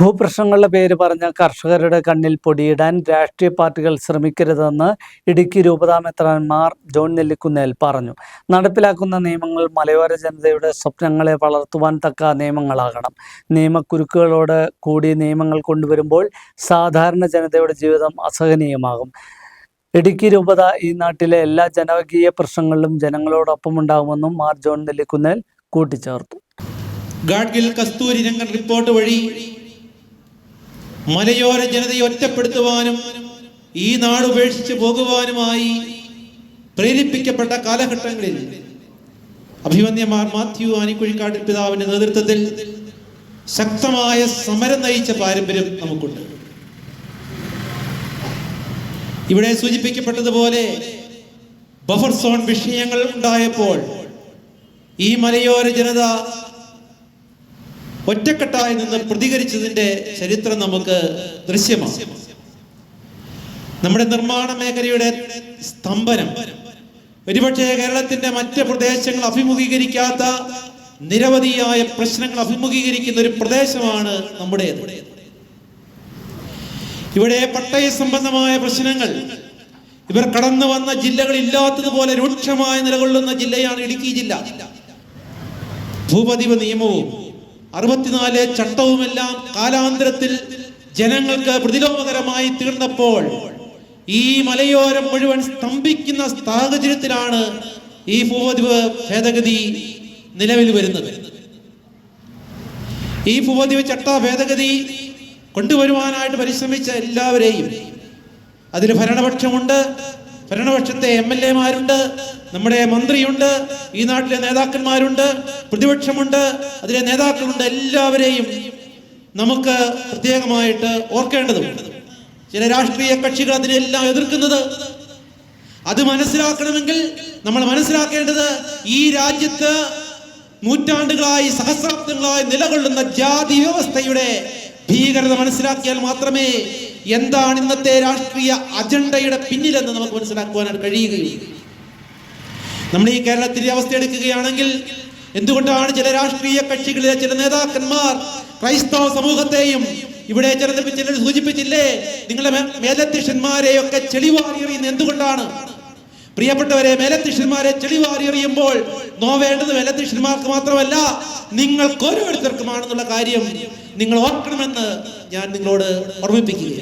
ഭൂപ്രശ്നങ്ങളുടെ പേര് പറഞ്ഞ കർഷകരുടെ കണ്ണിൽ പൊടിയിടാൻ രാഷ്ട്രീയ പാർട്ടികൾ ശ്രമിക്കരുതെന്ന് ഇടുക്കി രൂപതാമെത്രാൻമാർ ജോൺ നെല്ലിക്കുന്നേൽ പറഞ്ഞു. നടപ്പിലാക്കുന്ന നിയമങ്ങൾ മലയോര ജനതയുടെ സ്വപ്നങ്ങളെ വളർത്തുവാൻ തക്ക നിയമങ്ങളാകണം. നിയമക്കുരുക്കുകളോട് കൂടി നിയമങ്ങൾ കൊണ്ടുവരുമ്പോൾ സാധാരണ ജനതയുടെ ജീവിതം അസഹനീയമാകും. ഇടുക്കി രൂപത ഈ നാട്ടിലെ എല്ലാ ജനകീയ പ്രശ്നങ്ങളിലും ജനങ്ങളോടൊപ്പം ഉണ്ടാകുമെന്നും മാർ ജോൺ നെല്ലിക്കുന്നേൽ കൂട്ടിച്ചേർത്തു. ഗാഡ്ഗിൽ കസ്തൂരി രംഗൻ റിപ്പോർട്ട് വഴി മലയോര ജനതയെ ഒറ്റപ്പെടുത്തുവാനും ഈ നാട് ഉപേക്ഷിച്ച് പോകുവാനുമായി പ്രേരിപ്പിക്കപ്പെട്ട കാലഘട്ടങ്ങളിൽ അഭിമന്യമാർ മാത്യു ആനിക്കുഴിക്കാട് പിതാവിന്റെ നേതൃത്വത്തിൽ ശക്തമായ സമരം നയിച്ച പാരമ്പര്യം നമുക്കുണ്ട്. ഇവിടെ സൂചിപ്പിക്കപ്പെട്ടതുപോലെ ബഫർ സോൺ വിഷയങ്ങൾ ഉണ്ടായപ്പോൾ ഈ മലയോര ജനത ഒറ്റക്കെട്ടായി നിന്ന് പ്രതികരിച്ചതിന്റെ ചരിത്രം നമുക്ക് ദൃശ്യമാണ്. നമ്മുടെ നിർമ്മാണ മേഖലയുടെ സ്തംഭനം. ഒരുപക്ഷെ കേരളത്തിന്റെ മറ്റ് പ്രദേശങ്ങൾ അഭിമുഖീകരിക്കാത്ത നിരവധിയായ പ്രശ്നങ്ങൾ അഭിമുഖീകരിക്കുന്ന ഒരു പ്രദേശമാണ് നമ്മുടേത്. ഇവിടെ പട്ടയ സംബന്ധമായ പ്രശ്നങ്ങൾ. ഇവർ കടന്നു വന്ന ജില്ലകൾ ഇല്ലാത്തതുപോലെ രൂക്ഷമായി നിലകൊള്ളുന്ന ജില്ലയാണ് ഇടുക്കി ജില്ല. ഭൂപതിവ് നിയമവും അറുപത്തിനാല് ചട്ടവുമെല്ലാം കാലാന്തരത്തിൽ ജനങ്ങൾക്ക് പ്രതിലോമകരമായി തീർന്നപ്പോൾ ഈ മലയോരം മുഴുവൻ സ്തംഭിക്കുന്ന സാഹചര്യത്തിലാണ് ഈ ഭൂപതിവ് ഭേദഗതി നിലവിൽ വരുന്നത്. ഈ ഭൂപതിവ് ചട്ട ഭേദഗതി കൊണ്ടുവരുവാനായിട്ട് പരിശ്രമിച്ച എല്ലാവരെയും അതിൽ ഭരണപക്ഷമുണ്ട് ഭരണപക്ഷത്തെ എം എൽ എമാരുണ്ട് നമ്മുടെ മന്ത്രിയുണ്ട് ഈ നാട്ടിലെ നേതാക്കന്മാരുണ്ട് പ്രതിപക്ഷമുണ്ട് അതിലെ നേതാക്കളുണ്ട് എല്ലാവരെയും നമുക്ക് പ്രത്യേകമായിട്ട് ഓർക്കേണ്ടതുണ്ട് ചില രാഷ്ട്രീയ കക്ഷികൾ അതിനെല്ലാം എതിർക്കുന്നത്. അത് മനസ്സിലാക്കണമെങ്കിൽ നമ്മൾ മനസ്സിലാക്കേണ്ടത് ഈ രാജ്യത്ത് നൂറ്റാണ്ടുകളായി സഹസ്രാബ്ദങ്ങളായി നിലകൊള്ളുന്ന ജാതി വ്യവസ്ഥയുടെ ഭീകരത മനസ്സിലാക്കിയാൽ മാത്രമേ എന്താണ് ഇന്നത്തെ രാഷ്ട്രീയ അജണ്ടയുടെ പിന്നിലെന്ന് നമുക്ക് മനസ്സിലാക്കുവാനായിട്ട് കഴിയുകയുള്ളൂ. നമ്മൾ ഈ കേരളത്തിന്റെ അവസ്ഥ എടുക്കുകയാണെങ്കിൽ എന്തുകൊണ്ടാണ് ചില രാഷ്ട്രീയ കക്ഷികളിലെ ചില നേതാക്കന്മാർ ക്രൈസ്തവ സമൂഹത്തെയും ഇവിടെ ചിലർ ചിലർ സൂചിപ്പിച്ചില്ലേ നിങ്ങളുടെ മേലധ്യക്ഷന്മാരെയൊക്കെ ചെളിവാരി എന്തുകൊണ്ടാണ്? പ്രിയപ്പെട്ടവരെ മേലധ്യക്ഷന്മാരെ ചെളിവാരി എറിയുമ്പോൾ നോവേണ്ടത് മേലധ്യക്ഷന്മാർക്ക് മാത്രമല്ല നിങ്ങൾക്ക് ഓരോരുത്തർക്കുമാണെന്നുള്ള കാര്യം നിങ്ങൾ ഓർക്കണമെന്ന് ഞാൻ നിങ്ങളോട് ഓർമ്മിപ്പിക്കുകയാണ്.